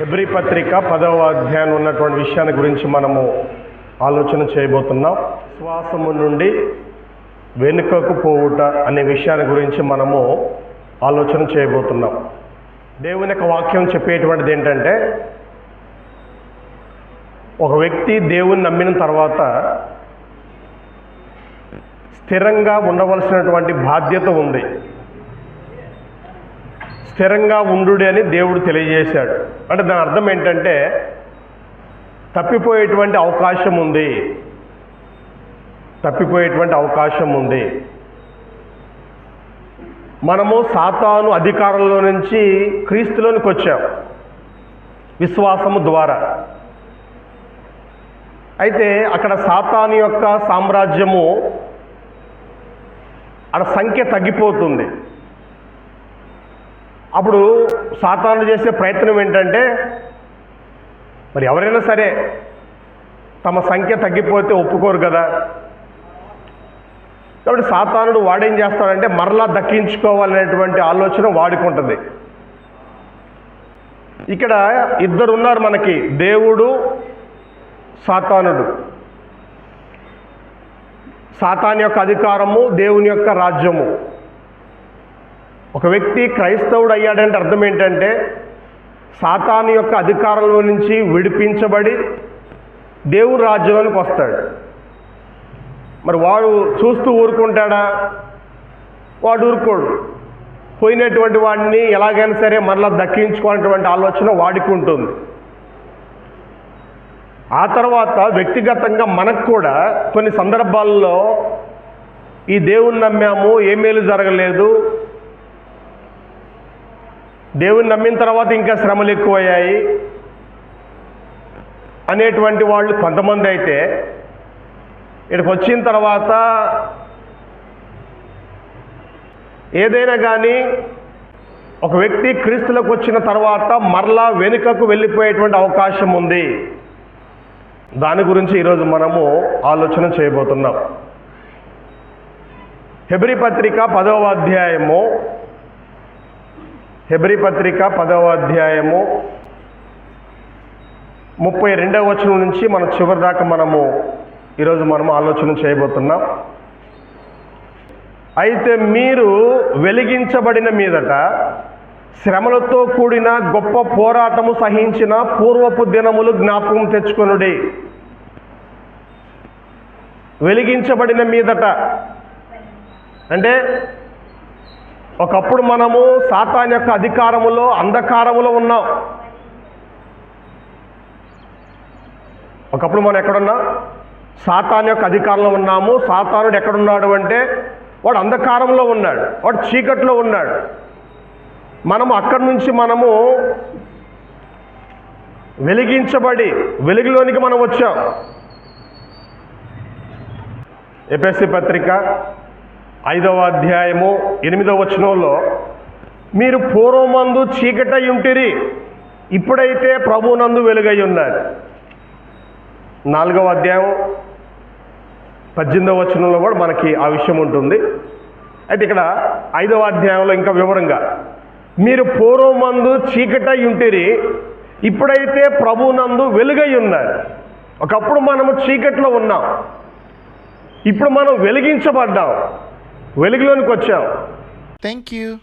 హెబ్రి పత్రిక పదవ అధ్యాయం ఉన్నటువంటి విషయాన్ని గురించి మనము ఆలోచన చేయబోతున్నాం. శ్వాసము నుండి వెనుకకు పోవుట అనే విషయాన్ని గురించి మనము ఆలోచన చేయబోతున్నాం. దేవుని యొక్క వాక్యం చెప్పేటువంటిది ఏంటంటే ఒక వ్యక్తి దేవుని నమ్మిన తర్వాత స్థిరంగా ఉండవలసినటువంటి బాధ్యత ఉంది. స్థిరంగా ఉండు అని దేవుడు తెలియజేశాడు. అంటే దాని అర్థం ఏంటంటే తప్పిపోయేటువంటి అవకాశం ఉంది. తప్పిపోయేటువంటి అవకాశం ఉంది. మనము సాతాను అధికారంలో నుంచి క్రీస్తులోనికి వచ్చాం. విశ్వాసము ద్వారా. అయితే అక్కడ సాతాను యొక్క సామ్రాజ్యము అక్కడ సంఖ్య తగ్గిపోతుంది. అప్పుడు సాతాను చేసే ప్రయత్నం ఏంటంటే మరి ఎవరైనా సరే తమ సంఖ్య తగ్గిపోతే ఒప్పుకోరు కదా. కాబట్టి సాతానుడు వాడేం చేస్తాడంటే మరలా దక్కించుకోవాలనేటువంటి ఆలోచన వాడుకుంటుంది. ఇక్కడ ఇద్దరు ఉన్నారు మనకి దేవుడు సాతానుడు. సాతాన్ యొక్క అధికారము దేవుని యొక్క రాజ్యము. ఒక వ్యక్తి క్రైస్తవుడు అయ్యాడంటే అర్థం ఏంటంటే సాతాను యొక్క అధికారంలో నుంచి విడిపించబడి దేవుని రాజ్యంలోనికి వస్తాడు. మరి వాడు చూస్తూ ఊరుకుంటాడా? వాడు ఊరుకోడు. పోయినటువంటి వాడిని ఎలాగైనా సరే మరలా దక్కించుకోనటువంటి ఆలోచన వాడికి ఉంటుంది. ఆ తర్వాత వ్యక్తిగతంగా మనకు కూడా కొన్ని సందర్భాల్లో ఈ దేవుని నమ్మాము ఏ మేలు జరగలేదు దేవుని నమ్మిన తర్వాత ఇంకా శ్రమలు ఎక్కువయ్యాయి. అనేటువంటి వాళ్ళు కొంతమంది అయితే ఇక్కడికి వచ్చిన తర్వాత ఏదైనా కానీ ఒక వ్యక్తి క్రీస్తులకు వచ్చిన తర్వాత మరలా వెనుకకు వెళ్ళిపోయేటువంటి అవకాశం ఉంది. దాని గురించి ఈరోజు మనము ఆలోచన చేయబోతున్నాం. హెబ్రి పత్రిక పదవ అధ్యాయము హెబ్రి పత్రిక పదవ అధ్యాయము ముప్పై రెండవ వచనం నుంచి మన చివరి దాకా మనము ఈరోజు మనము ఆలోచన చేయబోతున్నాం. అయితే మీరు వెలిగించబడిన మీదట శ్రమలతో కూడిన గొప్ప పోరాటము సహించిన పూర్వపు దినములు జ్ఞాపకం తెచ్చుకొనుడి. వెలిగించబడిన మీదట అంటే ఒకప్పుడు మనము సాతాన్ యొక్క అధికారములో అంధకారములో ఉన్నాం. ఒకప్పుడు మనం ఎక్కడున్నా? సాతాన్ యొక్క అధికారంలో ఉన్నాము. సాతానుడు ఎక్కడున్నాడు అంటే వాడు అంధకారంలో ఉన్నాడు. వాడు చీకట్లో ఉన్నాడు. మనము అక్కడి నుంచి మనము వెలిగించబడి వెలుగులోనికి మనం వచ్చాం. ఎపిఎస్సి పత్రిక ఐదవ అధ్యాయము ఎనిమిదవ వచనంలో మీరు పూర్వమందు చీకటై ఉంటిరి ఇప్పుడైతే ప్రభునందు వెలుగై ఉన్నారు. నాలుగవ అధ్యాయం పద్దెనిమిదవ వచనంలో కూడా మనకి ఆ విషయం ఉంటుంది. అయితే ఇక్కడ ఐదవ అధ్యాయంలో ఇంకా వివరంగా మీరు పూర్వమందు చీకటై ఉంటిరి ఇప్పుడైతే ప్రభునందు వెలుగై ఉన్నారు. ఒకప్పుడు మనము చీకట్లో ఉన్నాం. ఇప్పుడు మనం వెలిగించబడ్డాం. వెలుగులోనికి వచ్చావు. Thank you